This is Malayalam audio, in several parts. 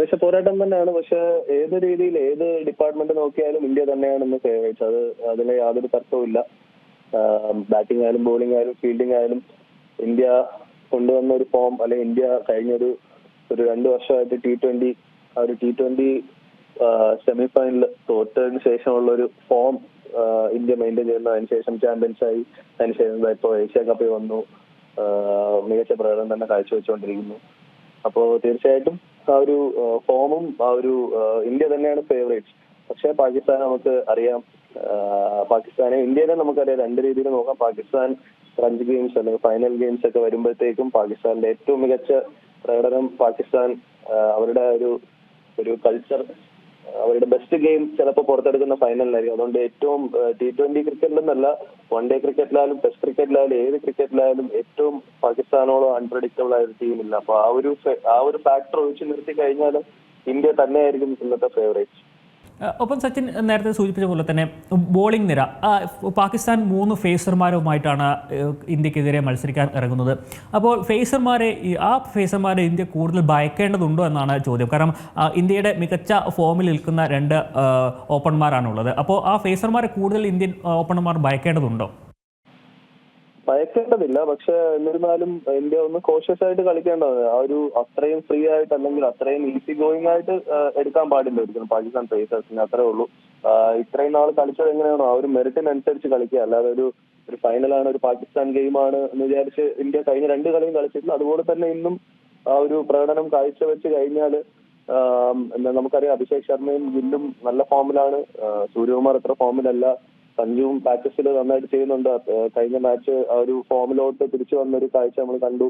ആവേശ പോരാട്ടം തന്നെയാണ്. പക്ഷെ ഏത് രീതിയിൽ ഏത് ഡിപ്പാർട്ട്മെന്റ് നോക്കിയാലും ഇന്ത്യ തന്നെയാണ് ഇന്ന് ഫേവറേറ്റ്സ് അത് അതിന് യാതൊരു തർക്കവും ബാറ്റിംഗ് ആയാലും ബോളിംഗ് ആയാലും ഫീൽഡിംഗ് ആയാലും ഇന്ത്യ കൊണ്ടുവന്ന ഒരു ഫോം അല്ലെങ്കിൽ ഇന്ത്യ കഴിഞ്ഞൊരു ഒരു രണ്ട് വർഷമായിട്ട് ടി ട്വന്റി ആ ഒരു ടി ട്വന്റി സെമി ഫൈനൽ തോറ്റതിന് ശേഷമുള്ള ഒരു ഫോം ഇന്ത്യ മെയിന്റെയിൻ ചെയ്യുന്നു. അതിനുശേഷം ചാമ്പ്യൻസ് ആയി. അതിനുശേഷം ഇപ്പോൾ ഏഷ്യ കപ്പിൽ വന്നു. മികച്ച പ്രകടനം തന്നെ കാഴ്ചവെച്ചുകൊണ്ടിരിക്കുന്നു. അപ്പോ തീർച്ചയായിട്ടും ആ ഒരു ഫോമും ആ ഒരു ഇന്ത്യ തന്നെയാണ് ഫേവറേറ്റ് പക്ഷെ പാകിസ്ഥാൻ നമുക്ക് അറിയാം പാകിസ്ഥാനെ ഇന്ത്യയിലെ നമുക്കറിയാം. രണ്ട് രീതിയിൽ നോക്കാം. പാകിസ്ഥാൻ റഞ്ച് ഗെയിംസ് അല്ലെങ്കിൽ ഫൈനൽ ഗെയിംസ് ഒക്കെ വരുമ്പോഴത്തേക്കും പാകിസ്ഥാന്റെ ഏറ്റവും മികച്ച പ്രകടനം പാകിസ്ഥാൻ അവരുടെ ഒരു ഒരു കൾച്ചർ അവരുടെ ബെസ്റ്റ് ഗെയിം ചിലപ്പോൾ പുറത്തെടുക്കുന്ന ഫൈനലിനായിരിക്കും അതുകൊണ്ട് ഏറ്റവും ടി ട്വന്റി ക്രിക്കറ്റിലെന്നല്ല വൺ ഡേ ക്രിക്കറ്റിലായാലും ടെസ്റ്റ് ക്രിക്കറ്റിലായാലും ഏത് ക്രിക്കറ്റിലായാലും ഏറ്റവും പാകിസ്ഥാനോളം അൺപ്രഡിക്റ്റബിൾ ആയ ഒരു ടീമില്ല അപ്പൊ ആ ഒരു ആ ഒരു ഫാക്ടർ ഒഴിച്ചു നിർത്തി കഴിഞ്ഞാൽ ഇന്ത്യ തന്നെയായിരിക്കും ഇന്നത്തെ ഫേവറേറ്റ് ഒപ്പം സച്ചിൻ നേരത്തെ സൂചിപ്പിച്ച പോലെ തന്നെ ബോളിംഗ് നിര. പാകിസ്ഥാൻ മൂന്ന് ഫേസർമാരുമായിട്ടാണ് ഇന്ത്യക്കെതിരെ മത്സരിക്കാൻ ഇറങ്ങുന്നത്. അപ്പോൾ ഫേസർമാരെ ആ ഫേസർമാരെ ഇന്ത്യ കൂടുതൽ ഭയക്കേണ്ടതുണ്ടോ എന്നാണ് ചോദ്യം. കാരണം ഇന്ത്യയുടെ മികച്ച ഫോമിൽ നിൽക്കുന്ന രണ്ട് ഓപ്പൺമാരാണുള്ളത് അപ്പോൾ ആ ഫേസർമാരെ കൂടുതൽ ഇന്ത്യൻ ഓപ്പണർമാർ ഭയക്കേണ്ടതുണ്ടോ? ഭയക്കേണ്ടതില്ല പക്ഷെ എന്നിരുന്നാലും ഇന്ത്യ ഒന്ന് കോഷ്യസ് ആയിട്ട് കളിക്കേണ്ടത് ആ ഒരു അത്രയും ഫ്രീ ആയിട്ട് അല്ലെങ്കിൽ അത്രയും ഈസി ഗോയിങ് ആയിട്ട് എടുക്കാൻ പാടില്ല ഒരിക്കലും പാകിസ്ഥാൻ പേസേഴ്സിന് അത്രേ ഉള്ളൂ. ഇത്രയും നാൾ കളിച്ചത് എങ്ങനെയാണോ ആ ഒരു മെറിറ്റിനനുസരിച്ച് കളിക്കുക. അല്ലാതെ ഒരു ഒരു ഫൈനലാണ് ഒരു പാകിസ്ഥാൻ ഗെയിമാണ് എന്ന് വിചാരിച്ച് ഇന്ത്യ കഴിഞ്ഞ രണ്ട് കളിയും കളിച്ചിട്ടില്ല. അതുപോലെ തന്നെ ഇന്നും ആ ഒരു പ്രകടനം കാഴ്ചവെച്ച് കഴിഞ്ഞാൽ നമുക്കറിയാം അഭിഷേക് ശർമ്മയും ഗില്ലും നല്ല ഫോമിലാണ് സൂര്യകുമാർ അത്ര ഫോമിലല്ല സഞ്ജുവും പ്രാക്ടീസിൽ നന്നായിട്ട് ചെയ്യുന്നുണ്ട്. കഴിഞ്ഞ മാച്ച് ഒരു ഫോമിലോട്ട് തിരിച്ചു വന്ന ഒരു കാഴ്ച നമ്മൾ കണ്ടു.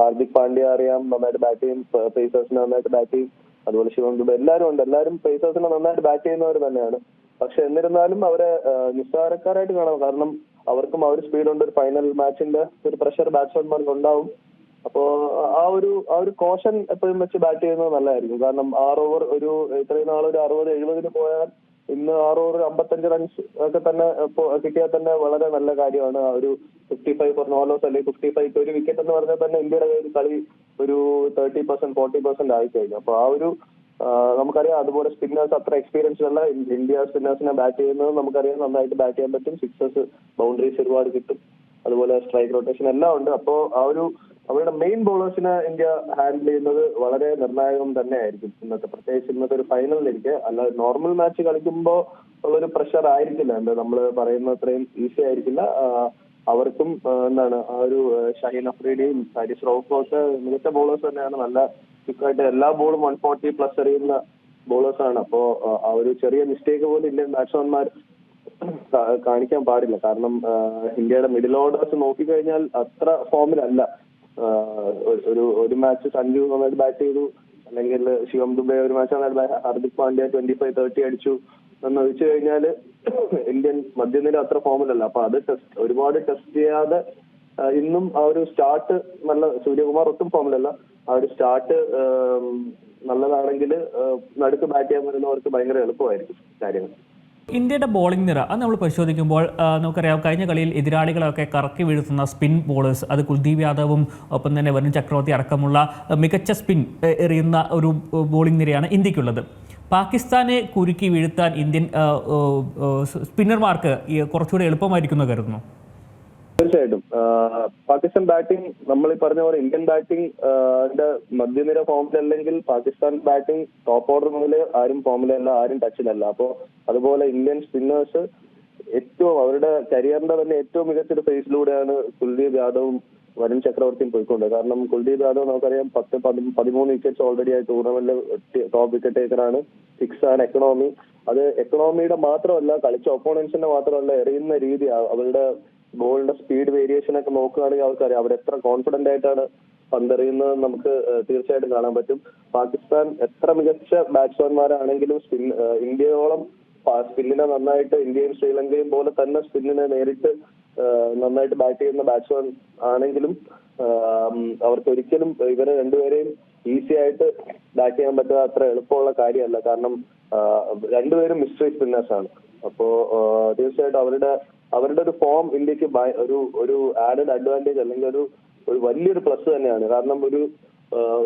ഹാർദിക് പാണ്ഡ്യ അറിയാം നന്നായിട്ട് ബാറ്റ് ചെയ്യും പേസേഴ്സിന് നന്നായിട്ട് ബാറ്റ് ചെയ്യും. അതുപോലെ ശിവം ദുബെ എല്ലാവരും ഉണ്ട്. എല്ലാവരും പേസേഴ്സിനെ നന്നായിട്ട് ബാറ്റ് ചെയ്യുന്നവർ തന്നെയാണ്. പക്ഷെ എന്നിരുന്നാലും അവരെ നിസ്സാരക്കാരായിട്ട് കാണാം. കാരണം അവർക്കും ആ ഒരു സ്പീഡ് ഉണ്ട്. ഒരു ഫൈനൽ മാച്ചിന്റെ ഒരു പ്രഷർ ബാറ്റ്സ്മാൻമാർക്ക് ഉണ്ടാവും. അപ്പോ ആ ഒരു ആ ഒരു കോഷൻ എപ്പോഴും വെച്ച് ബാറ്റ് ചെയ്യുന്നത് നല്ലതായിരിക്കും. കാരണം ആറ് ഓവർ ഒരു ഇത്രയും നാൾ ഒരു അറുപത് എഴുപതിന് പോയാൽ ഇന്ന് ആറ് അമ്പത്തഞ്ച് റൺസ് ഒക്കെ തന്നെ കിട്ടിയാൽ തന്നെ വളരെ നല്ല കാര്യമാണ്. ആ ഒരു ഫിഫ്റ്റി ഫൈവ് ഫോർ നോലോസ് അല്ലെങ്കിൽ ഫിഫ്റ്റി ഫൈവ് ഒരു വിക്കറ്റ് എന്ന് പറഞ്ഞാൽ തന്നെ ഇന്ത്യയുടെ കയ്യിൽ കളി ഒരു തേർട്ടി പെർസെന്റ് ഫോർട്ടി പെർസെന്റ് ആയി കഴിഞ്ഞു. അപ്പൊ ആ ഒരു നമുക്കറിയാം അതുപോലെ സ്പിന്നേഴ്സ് അത്ര എക്സ്പീരിയൻസ് അല്ല. ഇന്ത്യ സ്പിന്നേഴ്സിനെ ബാറ്റ് ചെയ്യുന്നത് നമുക്കറിയാം നന്നായിട്ട് ബാറ്റ് ചെയ്യാൻ പറ്റും. സിക്സസ് ബൗണ്ടറീസ് ഒരുപാട് കിട്ടും. അതുപോലെ സ്ട്രൈക്ക് റൊട്ടേഷൻ എല്ലാം ഉണ്ട്. അപ്പോ ആ ഒരു അവരുടെ മെയിൻ ബോളേഴ്സിനെ ഇന്ത്യ ഹാൻഡിൽ ചെയ്യുന്നത് വളരെ നിർണായകം തന്നെ ആയിരിക്കും ഇന്നത്തെ പ്രത്യേകിച്ച് ഇന്നത്തെ ഒരു ഫൈനലിലിരിക്കെ അല്ല നോർമൽ മാച്ച് കളിക്കുമ്പോൾ ഉള്ളൊരു പ്രഷർ ആയിരിക്കില്ല. എന്താ നമ്മൾ പറയുന്ന അത്രയും ഈസി ആയിരിക്കില്ല. അവർക്കും എന്താണ് ആ ഒരു ഷഹീൻ അഫ്രീഡിയും ഹാരിസ് റൌഫും മികച്ച ബോളേഴ്സ് തന്നെയാണ്. നല്ല ക്വിക്കായിട്ട് എല്ലാ ബോളും വൺ ഫോർട്ടി പ്ലസ് എറിയുന്ന ബോളേഴ്സ് ആണ്. അപ്പോ ആ, ഒരു ചെറിയ മിസ്റ്റേക്ക് പോലും ഇന്ത്യൻ ബാറ്റ്സ്മാൻമാർ കാണിക്കാൻ പാടില്ല. കാരണം ഇന്ത്യയുടെ മിഡിൽ ഓർഡേഴ്സ് നോക്കിക്കഴിഞ്ഞാൽ അത്ര ഫോമിലല്ല ഒരു- ഒരു മാച്ച് സഞ്ജു നന്നായിട്ട് ബാറ്റ് ചെയ്തു. അല്ലെങ്കിൽ ശിവം ദുബെ ഒരു മാച്ച് നന്നായിട്ട് പാണ്ഡ്യ ട്വന്റി ഫൈവ് തേർട്ടി അടിച്ചു. എന്ന് വെച്ച് കഴിഞ്ഞാൽ ഇന്ത്യൻ മധ്യനിര അത്ര ഫോമിലല്ല അപ്പൊ അത് ടെസ്റ്റ് ഒരുപാട് ടെസ്റ്റ് ചെയ്യാതെ ഇന്നും ആ ഒരു സ്റ്റാർട്ട് നല്ല സൂര്യകുമാർ ഒട്ടും ഫോമിലല്ല ആ ഒരു സ്റ്റാർട്ട് നല്ലതാണെങ്കിൽ നടുക്ക് ബാറ്റ് ചെയ്യാൻ വരുന്നവർക്ക് ഭയങ്കര എളുപ്പമായിരിക്കും കാര്യങ്ങൾ. ഇന്ത്യയുടെ ബോളിംഗ് നിര അത് നമ്മൾ പരിശോധിക്കുമ്പോൾ നമുക്കറിയാം കഴിഞ്ഞ കളിയിൽ എതിരാളികളൊക്കെ കറക്കി വീഴ്ത്തുന്ന സ്പിൻ ബോളേഴ്സ് അത് കുൽദീപ് യാദവും ഒപ്പം തന്നെ വരുൺ ചക്രവർത്തി അടക്കമുള്ള മികച്ച സ്പിൻ എറിയുന്ന ഒരു ബോളിംഗ് നിരയാണ് ഇന്ത്യക്കുള്ളത്. പാകിസ്ഥാനെ കുരുക്കി വീഴ്ത്താൻ ഇന്ത്യൻ സ്പിന്നർമാർക്ക് കുറച്ചുകൂടി എളുപ്പമായിരിക്കുന്നു കരുതുന്നു. തീർച്ചയായിട്ടും. പാകിസ്ഥാൻ ബാറ്റിംഗ് നമ്മൾ ഈ പറഞ്ഞ പോലെ ഇന്ത്യൻ ബാറ്റിംഗ് മധ്യനിര ഫോമിലല്ലെങ്കിൽ പാകിസ്ഥാൻ ബാറ്റിംഗ് ടോപ്പ് ഓർഡർ മുതൽ ആരും ഫോമിലല്ല ആരും ടച്ചിലല്ല അപ്പോ അതുപോലെ ഇന്ത്യൻ സ്പിന്നേഴ്സ് ഏറ്റവും അവരുടെ കരിയറിന്റെ തന്നെ ഏറ്റവും മികച്ചൊരു ഫേസിലൂടെയാണ് കുൽദീപ് യാദവും വരുൺ ചക്രവർത്തിയും പോയിക്കൊണ്ട് കാരണം കുൽദീപ് യാദവ് നമുക്കറിയാം പത്ത് പതി- പതിമൂന്ന് വിക്കറ്റ്സ് ഓൾറെഡി ആയി ടൂർണമെന്റിൽ ടോപ്പ് വിക്കറ്റ് ടേക്കറാണ് സിക്സ് ആൻഡ് എക്കണോമി അത് എക്കണോമിയുടെ മാത്രമല്ല കളിച്ച ഒപ്പോണൻസിന്റെ മാത്രമല്ല എറിയുന്ന രീതി അവരുടെ ബോളിന്റെ സ്പീഡ് വേരിയേഷൻ ഒക്കെ നോക്കുകയാണെങ്കിൽ അവർക്കറിയാം. അവർ എത്ര കോൺഫിഡന്റ് ആയിട്ടാണ് പന്തെറിയുന്നത് നമുക്ക് തീർച്ചയായിട്ടും കാണാൻ പറ്റും. പാകിസ്ഥാൻ എത്ര മികച്ച ബാറ്റ്സ്മാൻമാരാണെങ്കിലും സ്പിൻ ഇന്ത്യയോളം സ്പിന്നിനെ നന്നായിട്ട് ഇന്ത്യയും ശ്രീലങ്കയും പോലെ തന്നെ സ്പിന്നിനെ നേരിട്ട് നന്നായിട്ട് ബാറ്റ് ചെയ്യുന്ന ബാറ്റ്സ്മാൻ ആണെങ്കിലും അവർക്ക് ഒരിക്കലും ഇവരെ രണ്ടുപേരെയും ഈസി ആയിട്ട് ബാറ്റ് ചെയ്യാൻ പറ്റുക അത്ര എളുപ്പമുള്ള കാര്യമല്ല. കാരണം രണ്ടുപേരും മിസ്റ്ററി സ്പിന്നേഴ്സ് ആണ്. അപ്പോ തീർച്ചയായിട്ടും അവരുടെ അവരുടെ ഒരു ഫോം ഇന്ത്യയ്ക്ക് ഒരു ഒരു ആഡഡ് അഡ്വാന്റേജ് അല്ലെങ്കിൽ ഒരു ഒരു വലിയൊരു പ്ലസ് തന്നെയാണ്. കാരണം ഒരു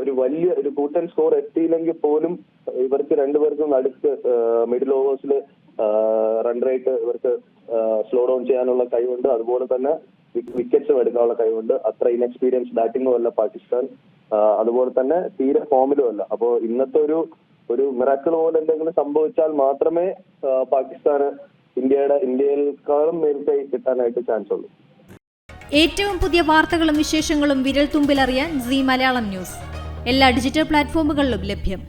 ഒരു വലിയ ഒരു കൂട്ടൻ സ്കോർ എത്തിയില്ലെങ്കിൽ പോലും ഇവർക്ക് രണ്ടുപേർക്കും നടുക്ക് മിഡിൽ ഓവേഴ്സിൽ റൺ റേറ്റ് ഇവർക്ക് സ്ലോ ഡൗൺ ചെയ്യാനുള്ള കഴിവുണ്ട്. അതുപോലെ തന്നെ വിക്കറ്റ്സും എടുക്കാനുള്ള കഴിവുണ്ട്. അത്ര ഇൻഎക്സ്പീരിയൻസ് ബാറ്റിംഗും അല്ല പാകിസ്ഥാൻ. അതുപോലെ തന്നെ തീരെ ഫോമിലും അല്ല. അപ്പോ ഇന്നത്തെ ഒരു ഒരു മിറാക്കിൾ പോലെ എന്തെങ്കിലും സംഭവിച്ചാൽ മാത്രമേ പാകിസ്ഥാന് ഇന്ത്യയുടെ ഇന്ത്യയിൽക്കാളും മേൽക്കൈ കിട്ടാനായിട്ട് ചാൻസ് ഉള്ളൂ. ഏറ്റവും പുതിയ വാർത്തകളും വിശേഷങ്ങളും വിരൽ തുമ്പിലറിയാൻ സി മലയാളം ന്യൂസ്. എല്ലാ ഡിജിറ്റൽ പ്ലാറ്റ്ഫോമുകളിലും ലഭ്യം.